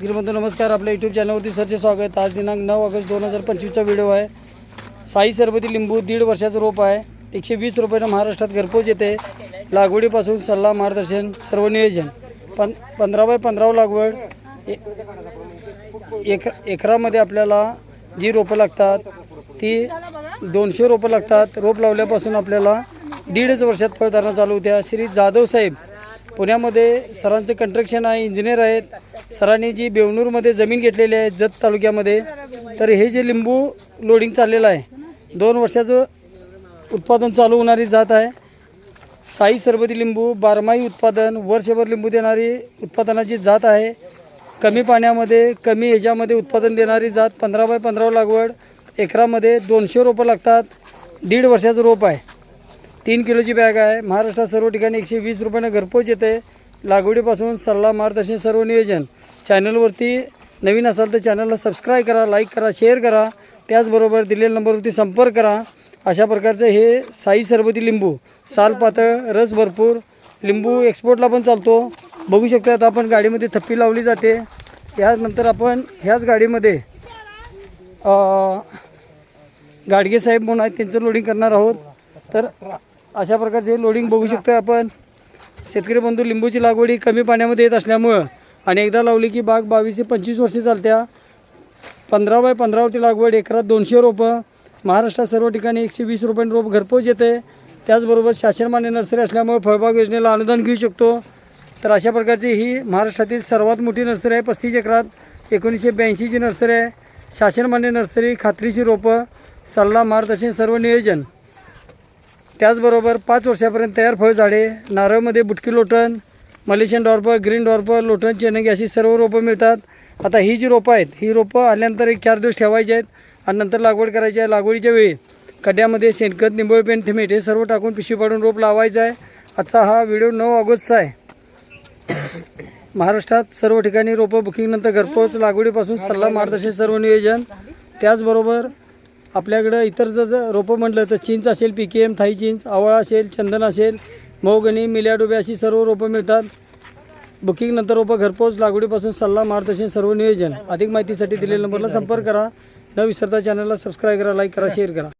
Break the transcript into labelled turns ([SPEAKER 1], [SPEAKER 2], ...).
[SPEAKER 1] गिरबंधू नमस्कार. आपल्या यूट्यूब चॅनलवरती सरचे स्वागत. आज दिनांक नऊ ऑगस्ट दोन हजार पंचवीसचा व्हिडिओ आहे. साई सरबती लिंबू दीड वर्षाचं रोप आहे. एकशे वीस रुपयानं महाराष्ट्रात घरपोच येते. लागवडीपासून सल्ला मार्गदर्शन सर्व नियोजन. पं पंधरा बाय पंधराव लागवड ए- एक एकरामध्ये आपल्याला जी रोपं लागतात ती दोनशे रोपं लागतात. रोप लावल्यापासून आपल्याला दीडच वर्षात फळधारणा चालू होत्या श्री जाधव साहेब पुण्यामध्ये सरांचं कंस्ट्रक्शन आहे इंजिनियर आहेत. सरांनी जी बेवणूरमध्ये जमीन घेतलेली आहे जत तालुक्यामध्ये तर हे जे लिंबू लोडिंग चाललेलं आहे दोन वर्षाचं उत्पादन चालू होणारी जात आहे. साई सरबती लिंबू बारमाही उत्पादन वर्षभर लिंबू देणारी उत्पादनाची जात आहे. कमी पाण्यामध्ये कमी ह्याच्यामध्ये उत्पादन देणारी जात पंधरा बाय पंधरा लागवड एकरामध्ये दोनशे रोपं लागतात. दीड वर्षाचं रोप आहे. तीन किलोची बॅग आहे. महाराष्ट्रात सर्व ठिकाणी एकशे वीस रुपयानं घरपोच येते. लागवडीपासून सल्ला मार्गदर्शन सर्व नियोजन. चॅनलवरती नवीन असाल तर चॅनलला सबस्क्राईब करा लाईक करा शेअर करा. त्याचबरोबर दिलेल्या नंबरवरती संपर्क करा. अशा प्रकारचं हे साई सरबती लिंबू साल पातळ रस भरपूर. लिंबू एक्सपोर्टला पण चालतो. बघू शकतो आता आपण गाडीमध्ये थप्पी लावली जाते. यानंतर आपण ह्याच गाडीमध्ये गाडगे साहेब म्हणून आहेत त्यांचं लोडिंग करणार आहोत. तर अशा प्रकारचे लोडिंग बघू शकतो आपण. शेतकरी बंधू लिंबूची लागवडी कमी पाण्यामध्ये येत असल्यामुळं आणि एकदा लावली की बाग बावीस ते पंचवीस वर्षे चालत्या. पंधरा बाय पंधरावरती लागवड एकरात दोनशे रोपं. महाराष्ट्रात सर्व ठिकाणी एकशे वीस रुपयांनी रोप घरपोच येते. त्याचबरोबर शासनमान्य नर्सरी असल्यामुळे फळबाग योजनेला अनुदान घेऊ शकतो. तर अशा प्रकारची ही महाराष्ट्रातील सर्वात मोठी नर्सरी आहे पस्तीस एकरात. एकोणीसशे ब्याऐंशीची नर्सरी आहे. शासनमान्य नर्सरी खात्रीशी रोपं. सल्ला मार्गदर्शन सर्व नियोजन. त्याचबरोबर पाच वर्षापर्यंत तयार फळझाडे नारळमध्ये बुटकी लोटण मलेशियन डॉर्प ग्रीन डॉर्प लोटण चेनगी अशी सर्व रोपं मिळतात. आता ही जी रोपं आहेत ही रोपं आल्यानंतर एक चार दिवस ठेवायची आहेत आणि नंतर लागवड करायची आहे लागवडीच्या वेळी. कड्यामध्ये शेणखत निंबळ पेंट थिमेट हे सर्व टाकून पिशवी पाडून रोप लावायचं आहे. आजचा हा व्हिडिओ नऊ ऑगस्टचा आहे. महाराष्ट्रात सर्व ठिकाणी रोपं बुकिंगनंतर घरपोच लागवडीपासून सल्ला मार्गदर्शन सर्व नियोजन. त्याचबरोबर आपल्याकडं इतर जर रोपं म्हटलं तर चिंच असेल पी के एम थाई चिंच आवळा असेल चंदन असेल मोगणी मिल्याडोबे अशी सर्व रोपं मिळतात. बुकिंगनंतर रोपं घरपोच लागवडीपासून सल्ला मार्गदर्शन सर्व नियोजन. अधिक माहितीसाठी दिलेल्या नंबरला संपर्क करा. न विसरता चॅनलला सबस्क्राईब करा लाईक करा शेअर करा.